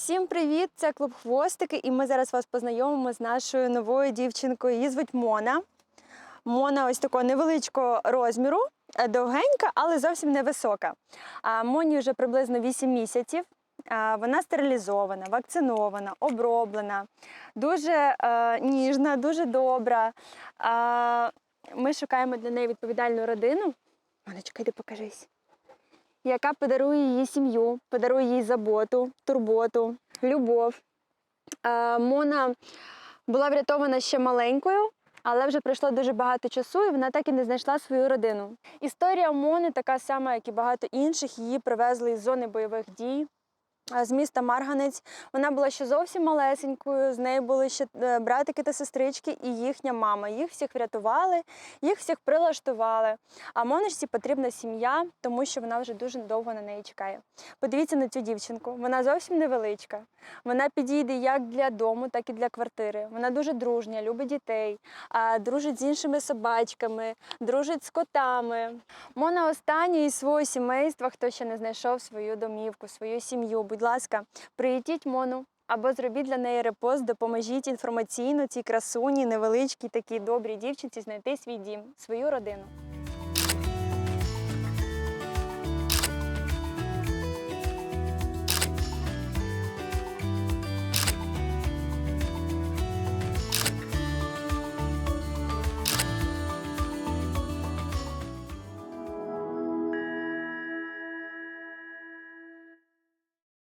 Всім привіт! Це клуб Хвостики, і ми зараз вас познайомимо з нашою новою дівчинкою. Її звуть Мона. Мона ось такого невеличкого розміру, е, довгенька, але зовсім невисока. Моні вже приблизно 8 місяців. Вона стерилізована, вакцинована, оброблена, дуже е, ніжна, дуже добра. Ми шукаємо для неї відповідальну родину. Моночка, йди покажись яка подарує їй сім'ю, подарує їй заботу, турботу, любов. Е, Мона була врятована ще маленькою, але вже пройшло дуже багато часу, і вона так і не знайшла свою родину. Історія Мони така сама, як і багато інших. Її привезли із зони бойових дій. Е, З міста Марганець вона була ще зовсім малесенькою. З нею були ще е, братики та сестрички і їхня мама. Їх всіх врятували, їх всіх прилаштували. А Моночці потрібна сім'я, тому що вона вже дуже довго на неї чекає. Подивіться на цю дівчинку. Вона зовсім невеличка. Вона підійде як для дому, так і для квартири. Вона дуже дружня, любить дітей, дружить з іншими собачками, дружить з котами. Мона остання із свого сімейства, хто ще не знайшов свою домівку, свою сім'ю. Будь ласка, приїдіть Мону. Або зробіть для неї репост, допоможіть інформаційно цій красуні, невеличкій такій добрій дівчинці знайти свій дім, свою родину.